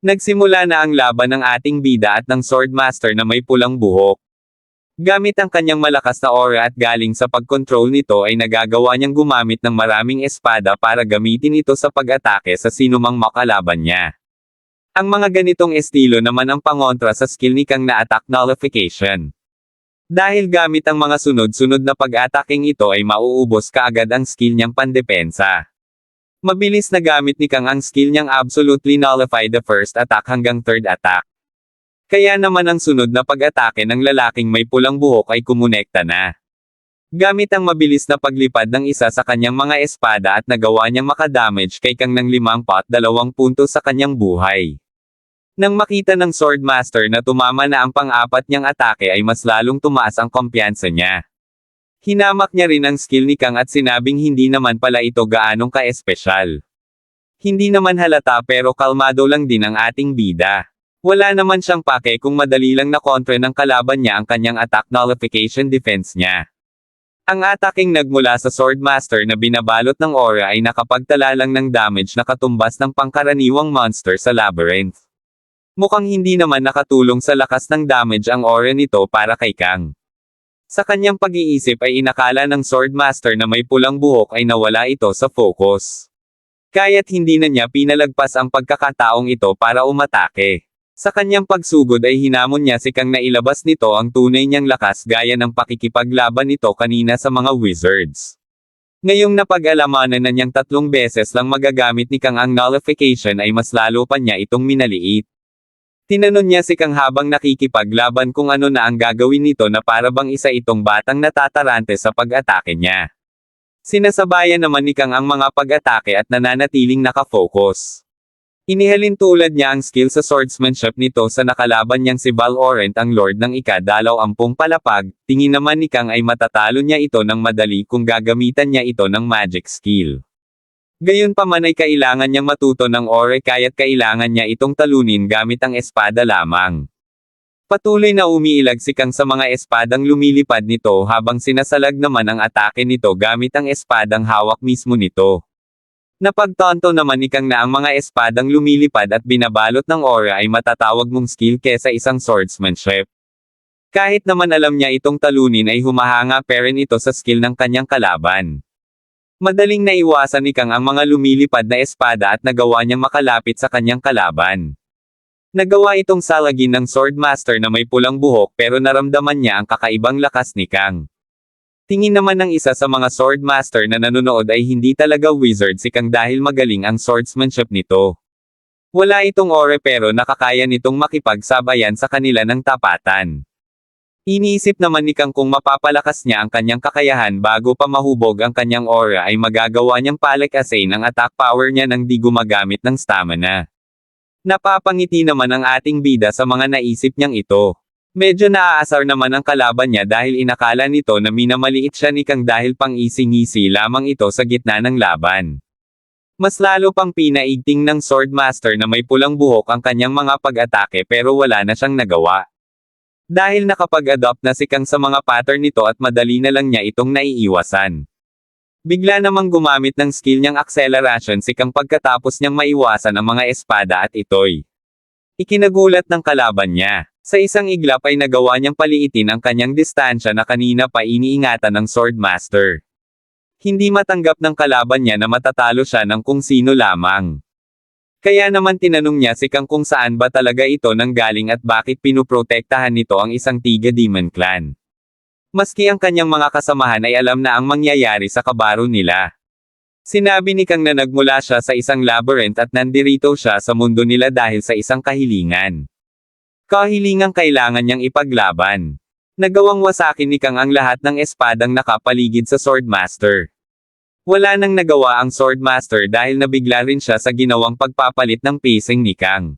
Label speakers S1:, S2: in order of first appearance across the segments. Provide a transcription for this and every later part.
S1: Nagsimula na ang laban ng ating bida at ng Swordmaster na may pulang buhok. Gamit ang kanyang malakas na aura at galing sa pagkontrol nito ay nagagawa niyang gumamit ng maraming espada para gamitin ito sa pag-atake sa sinumang makalaban niya. Ang mga ganitong estilo naman ang pangontra sa skill ni Kang na attack nullification. Dahil gamit ang mga sunod-sunod na pag-ataking ito ay mauubos kaagad ang skill niyang pandepensa. Mabilis na gamit ni Kang ang skill niyang absolutely nullify the first attack hanggang third attack. Kaya naman ang sunod na pag-atake ng lalaking may pulang buhok ay kumonekta na. Gamit ang mabilis na paglipad ng isa sa kanyang mga espada at nagawa niyang makadamage kay Kang ng limang pot dalawang punto sa kanyang buhay. Nang makita ng Swordmaster na tumama na ang pang-apat niyang atake ay mas lalong tumaas ang kumpiyansa niya. Hinamak niya rin ang skill ni Kang at sinabing hindi naman pala ito gaanong ka-espesyal. Hindi naman halata pero kalmado lang din ang ating bida. Wala naman siyang pake kung madali lang nakontre ng kalaban niya ang kanyang attack nullification defense niya. Ang ataking nagmula sa Swordmaster na binabalot ng aura ay nakapagtala lang ng damage na katumbas ng pangkaraniwang monster sa labyrinth. Mukhang hindi naman nakatulong sa lakas ng damage ang aura nito para kay Kang. Sa kanyang pag-iisip ay inakala ng Swordmaster na may pulang buhok ay nawala ito sa focus. Kaya't hindi na niya pinalagpas ang pagkakataong ito para umatake. Sa kanyang pagsugod ay hinamon niya si Kang na ilabas nito ang tunay niyang lakas gaya ng pakikipaglaban nito kanina sa mga wizards. Ngayong napag-alamanan na niyang tatlong beses lang magagamit ni Kang ang nullification ay mas lalo pa niya itong minaliit. Tinanon niya si Kang habang nakikipaglaban kung ano na ang gagawin nito na para bang isa itong batang natatarante sa pag-atake niya. Sinasabayan naman ni Kang ang mga pag-atake at nananatiling nakafocus. Inihalin tulad niya ang skill sa swordsmanship nito sa nakalaban niyang si Valorant ang Lord ng ikadalaw ampung palapag, tingin naman ni Kang ay matatalo niya ito ng madali kung gagamitan niya ito ng magic skill. Gayunpaman ay kailangan niyang matuto ng ore kaya't kailangan niya itong talunin gamit ang espada lamang. Patuloy na umiilag si Kang sa mga espadang lumilipad nito habang sinasalag naman ang atake nito gamit ang espadang hawak mismo nito. Napagtanto naman ni Kang na ang mga espadang lumilipad at binabalot ng aura ay matatawag mong skill kesa isang swordsmanship. Kahit naman alam niya itong talunin ay humahanga pa rin ito sa skill ng kanyang kalaban. Madaling naiwasan ni Kang ang mga lumilipad na espada at nagawa niyang makalapit sa kanyang kalaban. Nagawa itong salagin ng Swordmaster na may pulang buhok pero naramdaman niya ang kakaibang lakas ni Kang. Tingin naman ng isa sa mga Swordmaster na nanonood ay hindi talaga wizard si Kang dahil magaling ang swordsmanship nito. Wala itong ore pero nakakaya nitong makipagsabayan sa kanila ng tapatan. Iniisip naman ni Kang kung mapapalakas niya ang kanyang kakayahan bago pa mahubog ang kanyang aura ay magagawa niyang palakasin ang attack power niya nang di gumagamit ng stamina. Napapangiti naman ang ating bida sa mga naisip niyang ito. Medyo naaasar naman ang kalaban niya dahil inakala nito na minamaliit siya ni Kang dahil pang-ising-isi lamang ito sa gitna ng laban. Mas lalo pang pinaigting ng Swordmaster na may pulang buhok ang kanyang mga pag-atake pero wala na siyang nagawa. Dahil nakapag-adopt na si Kang sa mga pattern nito at madali na lang niya itong naiiwasan. Bigla namang gumamit ng skill niyang acceleration si Kang pagkatapos niyang maiwasan ang mga espada at itoy. Ikinagulat ng kalaban niya. Sa isang iglap ay nagawa niyang paliitin ang kanyang distansya na kanina pa iniingatan ng Swordmaster. Hindi matanggap ng kalaban niya na matatalo siya ng kung sino lamang. Kaya naman tinanong niya si Kang kung saan ba talaga ito nanggaling at bakit pinuprotektahan nito ang isang Tiga Demon Clan. Maski ang kanyang mga kasamahan ay alam na ang mangyayari sa kabaro nila. Sinabi ni Kang na nagmula siya sa isang labyrinth at nandirito siya sa mundo nila dahil sa isang kahilingan. Kahilingang kailangan niyang ipaglaban. Nagawang wasakin ni Kang ang lahat ng espadang nakapaligid sa Swordmaster. Wala nang nagawa ang Swordmaster dahil nabigla rin siya sa ginawang pagpapalit ng pacing ni Kang.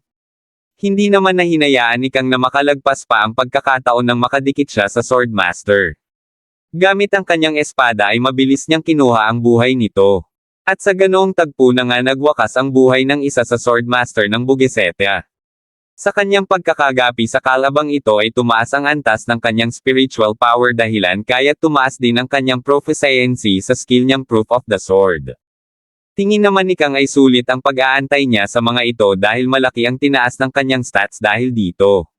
S1: Hindi naman na hinayaan ni Kang na makalagpas pa ang pagkakataon ng makadikit siya sa Swordmaster. Gamit ang kanyang espada ay mabilis niyang kinuha ang buhay nito. At sa ganoong tagpo na nga nagwakas ang buhay ng isa sa Swordmaster ng Bugesetia. Sa kanyang pagkakagapi sa kalabang ito ay tumaas ang antas ng kanyang spiritual power dahilan kaya tumaas din ang kanyang proficiency sa skill niyang Proof of the Sword. Tingin naman ni Kang ay sulit ang pag-aantay niya sa mga ito dahil malaki ang tinaas ng kanyang stats dahil dito.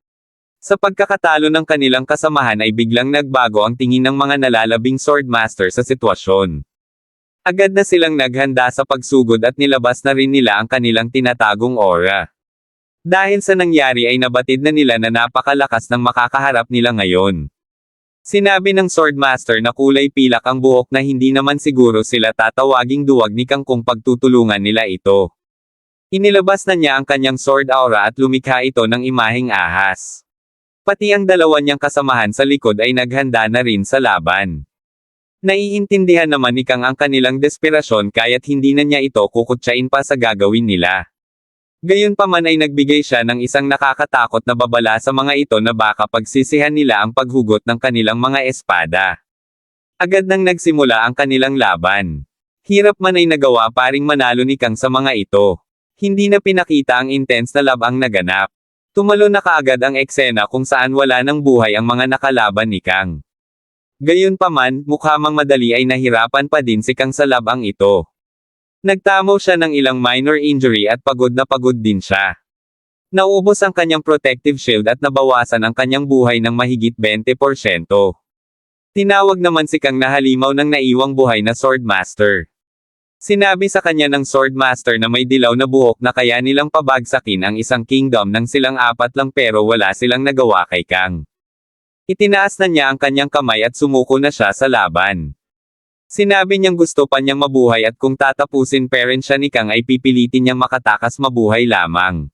S1: Sa pagkakatalo ng kanilang kasamahan ay biglang nagbago ang tingin ng mga nalalabing Swordmaster sa sitwasyon. Agad na silang naghanda sa pagsugod at nilabas na rin nila ang kanilang tinatagong aura. Dahil sa nangyari ay nabatid na nila na napakalakas ng makakaharap nila ngayon. Sinabi ng Swordmaster na kulay pilak ang buhok na hindi naman siguro sila tatawaging duwag ni Kang kung pagtutulungan nila ito. Inilabas na niya ang kanyang sword aura at lumikha ito ng imaheng ahas. Pati ang dalawa niyang kasamahan sa likod ay naghanda na rin sa laban. Naiintindihan naman ni Kang ang kanilang desperasyon kaya't hindi na niya ito kukutsain pa sa gagawin nila. Gayunpaman ay nagbigay siya ng isang nakakatakot na babala sa mga ito na baka pagsisihan nila ang paghugot ng kanilang mga espada. Agad nang nagsimula ang kanilang laban. Hirap man ay nagawa paring manalo ni Kang sa mga ito. Hindi na pinakita ang intense na labang naganap. Tumalo na kaagad ang eksena kung saan wala ng buhay ang mga nakalaban ni Kang. Gayunpaman, mukha mang madali ay nahirapan pa din si Kang sa labang ito. Nagtamo siya ng ilang minor injury at pagod na pagod din siya. Naubos ang kanyang protective shield at nabawasan ang kanyang buhay ng mahigit 20%. Tinawag naman si Kang na halimaw ng naiwang buhay na Swordmaster. Sinabi sa kanya ng Swordmaster na may dilaw na buhok na kaya nilang pabagsakin ang isang kingdom nang silang apat lang pero wala silang nagawa kay Kang. Itinaas na niya ang kanyang kamay at sumuko na siya sa laban. Sinabi niyang gusto pa niyang mabuhay at kung tatapusin parent siya ni Kang ay pipilitin niyang makatakas mabuhay lamang.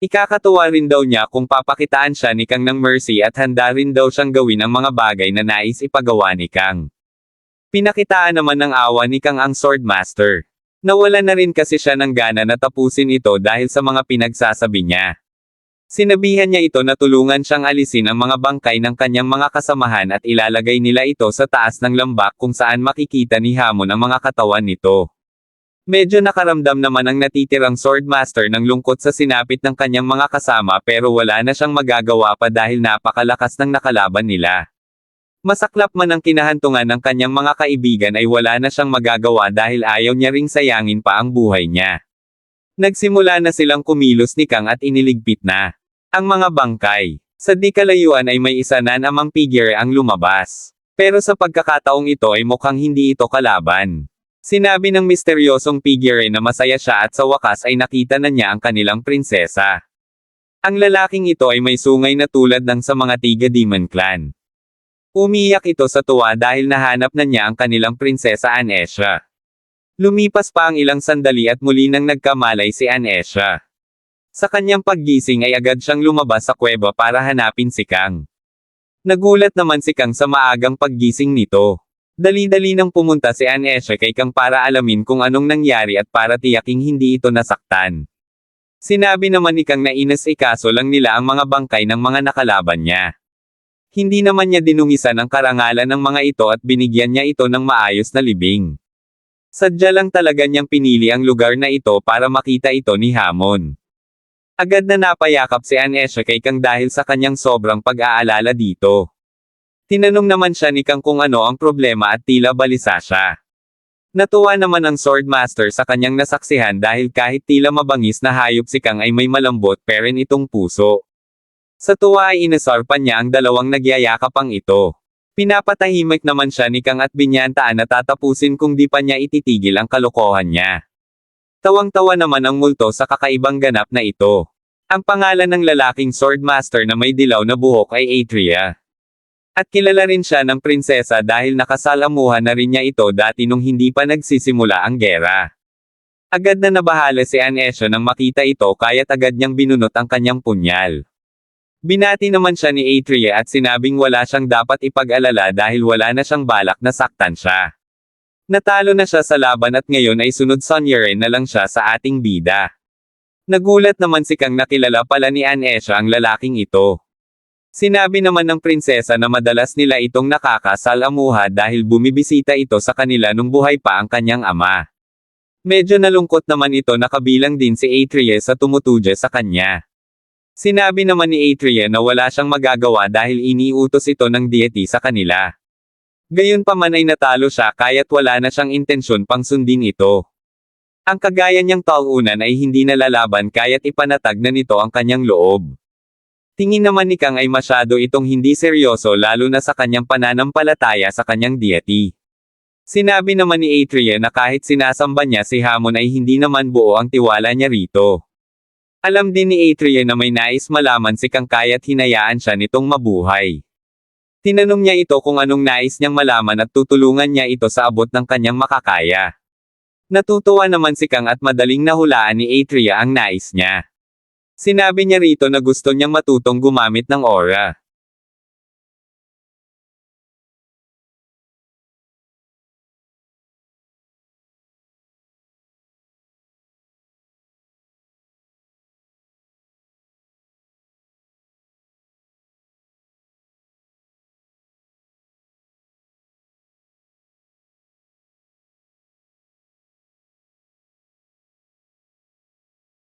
S1: Ikakatuwa rin daw niya kung papakitaan siya ni Kang ng mercy at handa rin daw siyang gawin ang mga bagay na nais ipagawa ni Kang. Pinakitaan naman ng awa ni Kang ang Swordmaster. Nawala na rin kasi siya ng gana na tapusin ito dahil sa mga pinagsasabi niya. Sinabihan niya ito na tulungan siyang alisin ang mga bangkay ng kanyang mga kasamahan at ilalagay nila ito sa taas ng lambak kung saan makikita ni Hamon ang mga katawan nito. Medyo nakaramdam naman ang natitirang Swordmaster ng lungkot sa sinapit ng kanyang mga kasama pero wala na siyang magagawa pa dahil napakalakas ng nakalaban nila. Masaklap man ang kinahantungan ng kanyang mga kaibigan ay wala na siyang magagawa dahil ayaw niya ring sayangin pa ang buhay niya. Nagsimula na silang kumilos ni Kang at iniligpit na. Ang mga bangkay. Sa di kalayuan ay may isa na namang figure ang lumabas. Pero sa pagkakataong ito ay mukhang hindi ito kalaban. Sinabi ng misteryosong figure na masaya siya at sa wakas ay nakita na niya ang kanilang prinsesa. Ang lalaking ito ay may sungay na tulad ng sa mga tiga Demon Clan. Umiyak ito sa tuwa dahil nahanap na niya ang kanilang prinsesa Anesha. Lumipas pa ang ilang sandali at muli nang nagkamalay si Anesha. Sa kanyang paggising ay agad siyang lumabas sa kuweba para hanapin si Kang. Nagulat naman si Kang sa maagang paggising nito. Dali-dali nang pumunta si Anesha kay Kang para alamin kung anong nangyari at para tiyaking hindi ito nasaktan. Sinabi naman ni Kang na inas ikaso lang nila ang mga bangkay ng mga nakalaban niya. Hindi naman niya dinungisan ang karangalan ng mga ito at binigyan niya ito ng maayos na libing. Sadya lang talaga niyang pinili ang lugar na ito para makita ito ni Hamon. Agad na napayakap si Anesha kay Kang dahil sa kanyang sobrang pag-aalala dito. Tinanong naman siya ni Kang kung ano ang problema at tila balisa siya. Natuwa naman ang Swordmaster sa kanyang nasaksihan dahil kahit tila mabangis na hayop si Kang ay may malambot peren itong puso. Sa tuwa ay inasarpan niya ang dalawang nagyayakapang ito. Pinapatahimik naman siya ni Kang at binyantaan na tatapusin kung di pa niya ititigil ang kalokohan niya. Tawang-tawa naman ang multo sa kakaibang ganap na ito. Ang pangalan ng lalaking swordmaster na may dilaw na buhok ay Atria. At kilala rin siya ng prinsesa dahil nakasalamuhan na rin niya ito dati nung hindi pa nagsisimula ang gera. Agad na nabahala si Anesha nang makita ito kaya't agad niyang binunot ang kanyang punyal. Binati naman siya ni Atria at sinabing wala siyang dapat ipag-alala dahil wala na siyang balak na saktan siya. Natalo na siya sa laban at ngayon ay sunod Sonyeren na lang siya sa ating bida. Nagulat naman si Kang nakilala pala ni Anesha ang lalaking ito. Sinabi naman ng prinsesa na madalas nila itong nakakasalamuha dahil bumibisita ito sa kanila nung buhay pa ang kanyang ama. Medyo nalungkot naman ito na kabilang din si Atrie sa tumutudya sa kanya. Sinabi naman ni Atrie na wala siyang magagawa dahil iniutos ito ng deity sa kanila. Gayon pa man ay natalo siya kaya't wala na siyang intensyon pang sundin ito. Ang kagaya niyang taunan ay hindi nalalaban kaya't ipanatag na nito ang kanyang loob. Tingin naman ni Kang ay masyado itong hindi seryoso lalo na sa kanyang pananampalataya sa kanyang deity. Sinabi naman ni Atria na kahit sinasamba niya si Hamon ay hindi naman buo ang tiwala niya rito. Alam din ni Atria na may nais malaman si Kang kaya't hinayaan siya nitong mabuhay. Tinanong niya ito kung anong nais niyang malaman at tutulungan niya ito sa abot ng kanyang makakaya. Natutuwa naman si Kang at madaling nahulaan ni Atria ang nais niya. Sinabi niya rito na gusto niyang matutong gumamit ng aura.